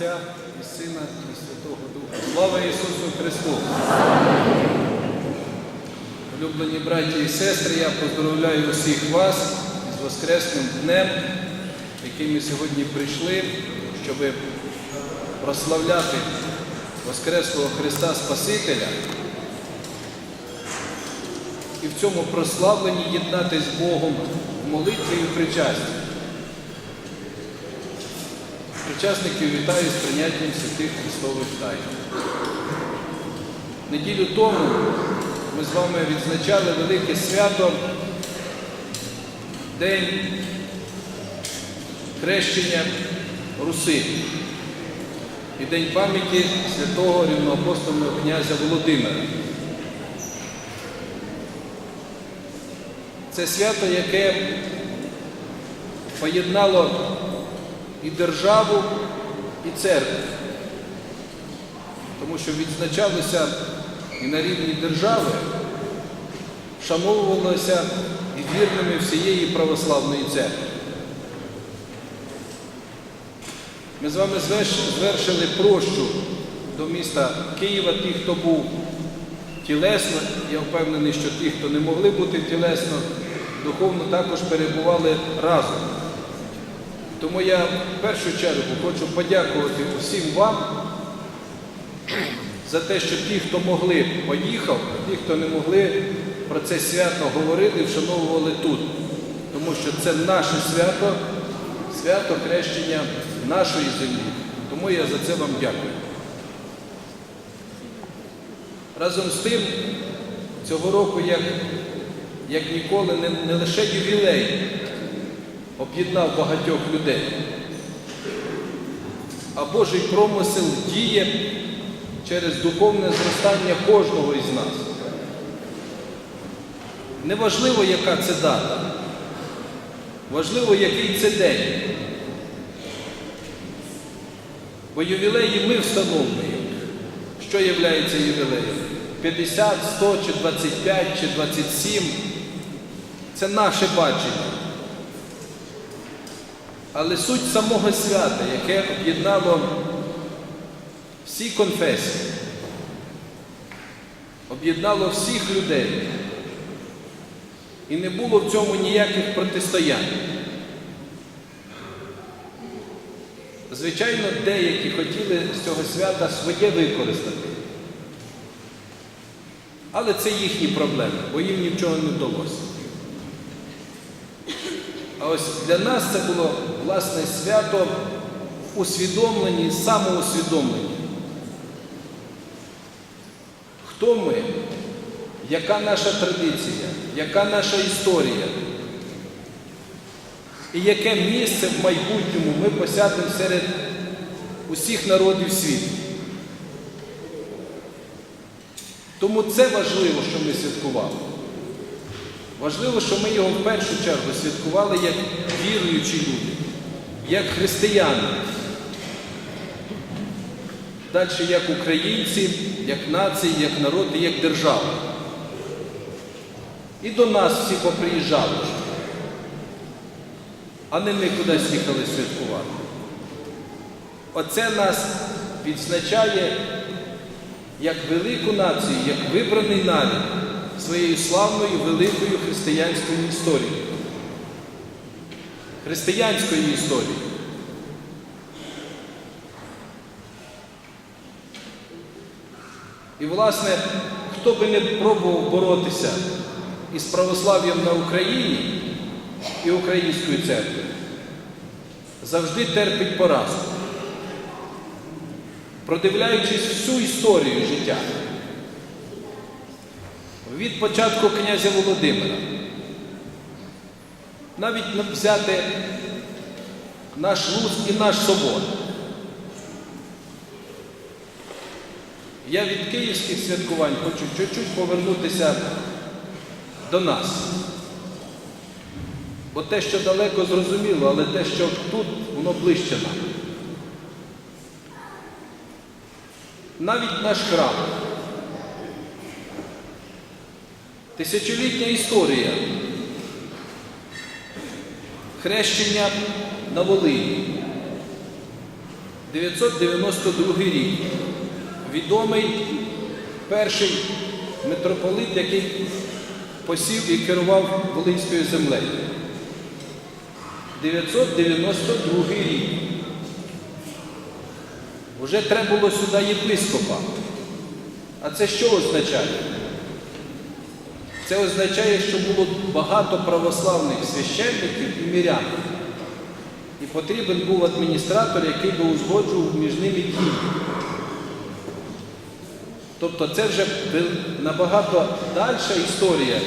І Сина і Святого Духа. Слава Ісусу Христу! Улюблені браті і сестри, я поздоровляю усіх вас з Воскресним днем, який ми сьогодні прийшли, щоб прославляти Воскреслого Христа Спасителя і в цьому прославленні єднатись з Богом в молитві і в причасті. Причасників вітаю з прийняттям святих Христових тайн. Неділю тому ми з вами відзначали велике свято, День хрещення Руси і День пам'яті святого рівноапостольного князя Володимира. Це свято, яке поєднало і державу, і церкву. Тому що відзначалося і на рівні держави, вшановувалося і вірними всієї православної церкви. Ми з вами звершили прощу до міста Києва, ті, хто був тілесно, я впевнений, що ті, хто не могли бути тілесно, духовно також перебували разом. Тому я в першу чергу хочу подякувати усім вам за те, що ті, хто могли, поїхав, а ті, хто не могли, про це свято говорили вшановували тут. Тому що це наше свято, свято хрещення нашої землі. Тому я за це вам дякую. Разом з тим, цього року, як, як ніколи, не, не лише ювілей об'єднав багатьох людей, а Божий промисел діє через духовне зростання кожного із нас. Неважливо, яка це дата, важливо, який це день. Бо ювілеї ми встановлюємо, що є ювілеєм. 50, 100 чи 25 чи 27. Це наше бачення. Але суть самого свята, яке об'єднало всі конфесії, об'єднало всіх людей. І не було в цьому ніяких протистоянь. Звичайно, деякі хотіли з цього свята своє використати. Але це їхні проблеми, бо їм нічого не вдалося. А ось для нас це було власне свято в усвідомленні, самоусвідомленні. Хто ми? Яка наша традиція? Яка наша історія? І яке місце в майбутньому ми посядемо серед усіх народів світу? Тому це важливо, що ми святкували. Важливо, що ми його в першу чергу святкували як віруючі люди, як християни. Далі як українці, як нації, як народ і як держава. І до нас всі поприїжджали, а не ми кудись їхали святкувати. Оце нас відзначає як велику націю, як вибраний народ своєю славною великою християнською історією. Християнською історією. І, власне, хто би не пробував боротися із православ'ям на Україні і українською церквою, завжди терпить поразку, продивляючись всю історію життя. Від початку князя Володимира. Навіть взяти наш Луцьк і наш собор. Я від київських святкувань хочу чуть-чуть повернутися до нас. Бо те, що далеко зрозуміло, але те, що тут, воно ближче нам. Навіть наш храм. Тисячолітня історія хрещення на Волині. 992 рік. Відомий перший митрополит, який посів і керував Волинською землею. 992 рік. Уже треба було сюди єпископа. А це що означає? Це означає, що було багато православних священників і мірян. І потрібен був адміністратор, який би узгоджував між ними дії. Тобто це вже набагато дальша історія,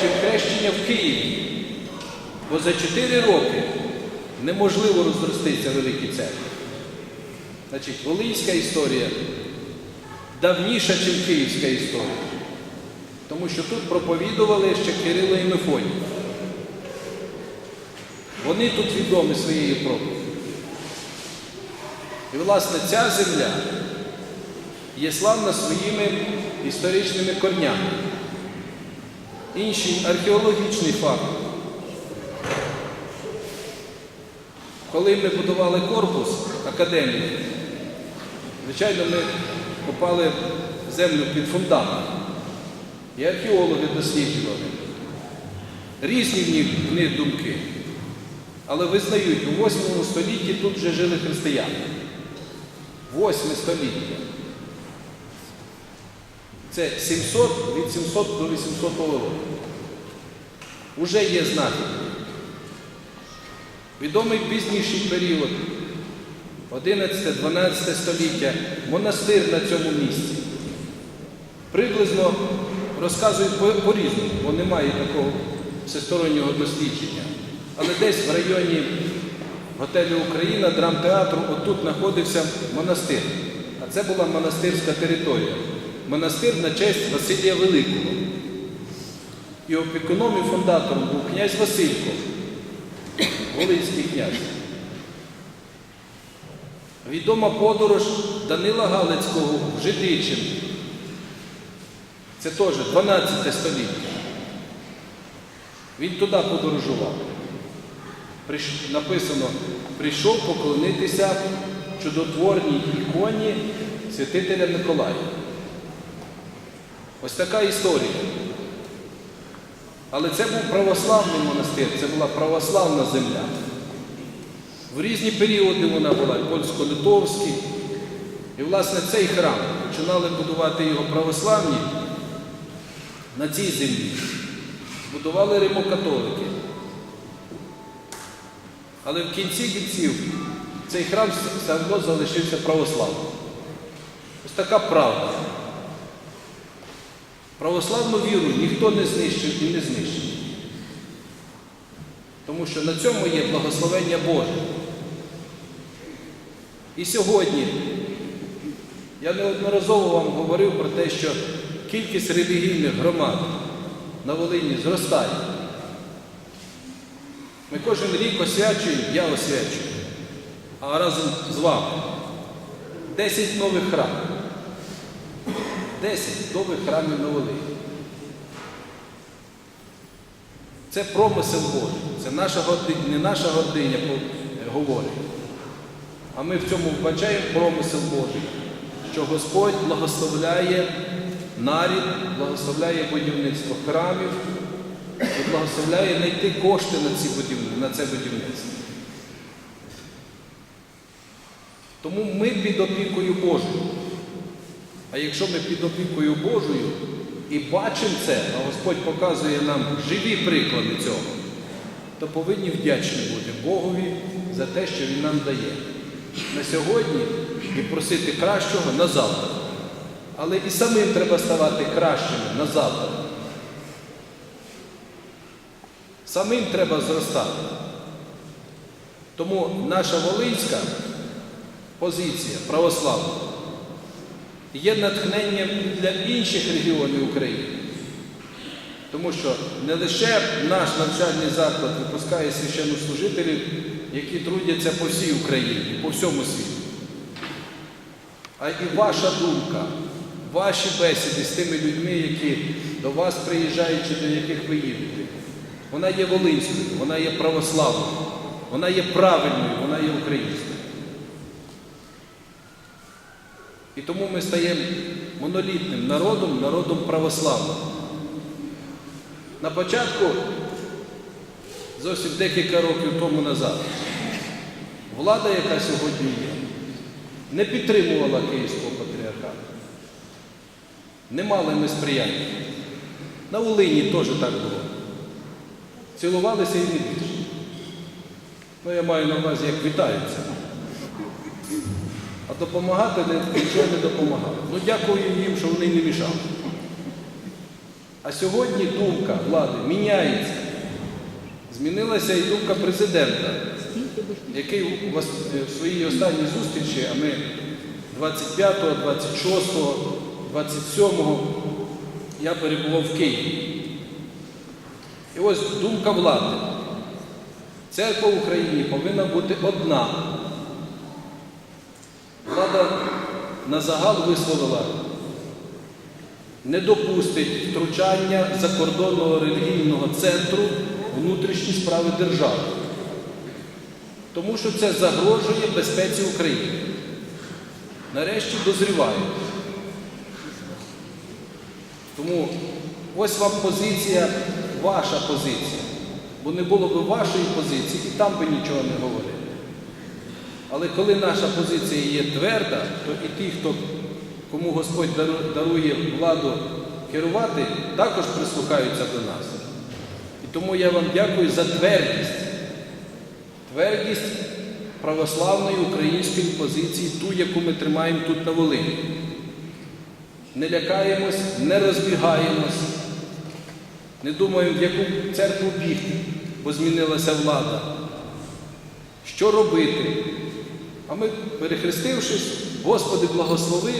чим хрещення в Києві. Бо за 4 роки неможливо розроститися великій церкві. Значить, Волинська історія давніша, ніж Київська історія. Тому що тут проповідували ще Кирило і Мефодій. Вони тут відомі своєю проповіддю. І, власне, ця земля є славна своїми історичними корнями. Інший археологічний факт. Коли ми будували корпус академії, звичайно, ми копали землю під фундамент. І археологи досліджували. Різні в них, думки. Але визнають, у 8 столітті тут вже жили християни. 8 століття. Це 700 від 700 до 800 року. Уже є знахідки. Відомий пізніший період, 11-12 століття, монастир на цьому місці. Приблизно розказують по- по-різному, бо немає такого всестороннього дослідження. Але десь в районі готелю Україна, драмтеатру, отут знаходився монастир. А це була монастирська територія. Монастир на честь Василія Великого. І опікуном і фундатором був князь Василько, Волинський князь. Відома подорож Данила Галицького в Житичин. Це теж 12 століття. Він туди подорожував. Написано, прийшов поклонитися чудотворній іконі святителя Миколая. Ось така історія. Але це був православний монастир, це була православна земля. В різні періоди вона була, польсько-литовський. І, власне, цей храм починали будувати його православні на цій землі. Будували римокатолики. Але в кінці кінців цей храм все одно залишився православним. Ось така правда. Православну віру ніхто не знищив і не знищив. Тому що на цьому є благословення Боже. І сьогодні я неодноразово вам говорив про те, що кількість релігійних громад на Волині зростає. Ми кожен рік освячуємо, я освячую, а разом з вами 10 нових храмів. 10 нових храмів на Волині. Це промисел Божий. Це наша гординя, не наша гординя говорить. А ми в цьому вбачаємо промисел Божий, що Господь благословляє нарід, благословляє будівництво храмів і благословляє знайти кошти на, ці будівни- на це будівництво. Тому ми під опікою Божою. А якщо ми під опікою Божою і бачимо це, а Господь показує нам живі приклади цього, то повинні вдячні бути Богові за те, що Він нам дає на сьогодні і просити кращого на завтра. Але і самим треба ставати кращими на завтра. Самим треба зростати. Тому наша волинська позиція православна є натхненням для інших регіонів України. Тому що не лише наш навчальний заклад випускає священнослужителів, які трудяться по всій Україні, по всьому світу. А і ваша думка, ваші бесіди з тими людьми, які до вас приїжджають чи до яких ви їдете, вона є волинською, вона є православною, вона є правильною, вона є українською. І тому ми стаємо монолітним народом, народом православним. На початку, зовсім декілька років тому назад, влада, яка сьогодні є, не підтримувала Київського патріархату. Не мали ми сприяння. На Волині теж так було. Цілувалися і не більше. Ну, я маю на увазі, як вітаються. А допомагати нічого не допомагало. Ну, дякую їм, що вони не мішали. А сьогодні думка влади міняється. Змінилася і думка президента, який е, в своїй останній зустрічі, а ми 25, 26, 27 я перебував в Києві. І ось думка влади. Церква в Україні повинна бути одна. Влада на загал висловила, не допустить втручання закордонного релігійного центру внутрішні справи держави. Тому що це загрожує безпеці України. Нарешті дозріває. Тому ось вам позиція, ваша позиція. Бо не було б вашої позиції, і там би нічого не говорили. Але коли наша позиція є тверда, то і ті, хто, кому Господь дарує владу керувати, також прислухаються до нас. І тому я вам дякую за твердість. Твердість православної української позиції, ту, яку ми тримаємо тут на Волині. Не лякаємось, не розбігаємось, не думаємо, в яку церкву бігти, бо змінилася влада. Що робити? А ми, перехрестившись, Господи, благослови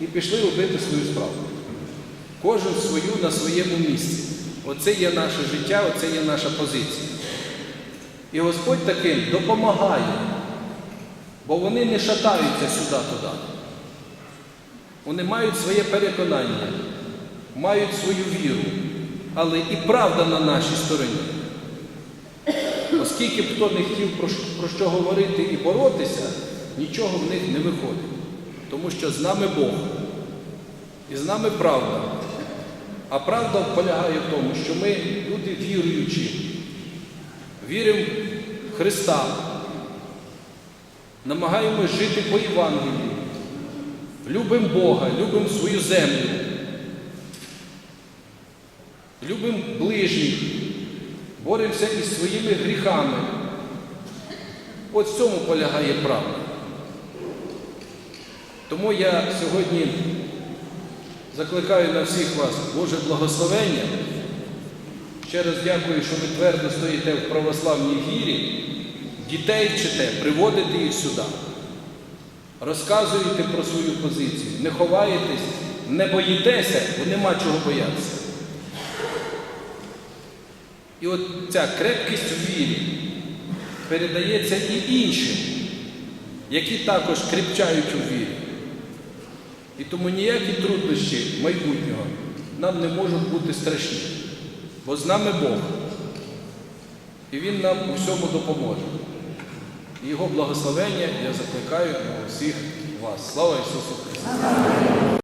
і пішли робити свою справу. Кожен свою на своєму місці. Оце є наше життя, оце є наша позиція. І Господь таким допомагає, бо вони не шатаються сюди-туди. Вони мають своє переконання, мають свою віру, але і правда на нашій стороні. Оскільки б хто не хотів про, що- говорити і боротися, нічого в них не виходить. Тому що з нами Бог. І з нами правда. А правда полягає в тому, що ми люди віруючі, віримо в Христа, намагаємось жити по Євангелії, любимо Бога, любимо свою землю, любимо ближніх, боремося із своїми гріхами. От в цьому полягає правда. Тому я сьогодні закликаю на всіх вас Боже благословення. Ще раз дякую, що ви твердо стоїте в православній вірі, дітей вчите, приводите їх сюди. Розказуєте про свою позицію, не ховаєтесь, не боїтеся, бо нема чого боятися. І от ця крепкість у вірі передається і іншим, які також кріпчають у вірі. І тому ніякі труднощі майбутнього нам не можуть бути страшні, бо з нами Бог. І Він нам у всьому допоможе. І Його благословення я закликаю до усіх вас. Слава Ісусу Христу!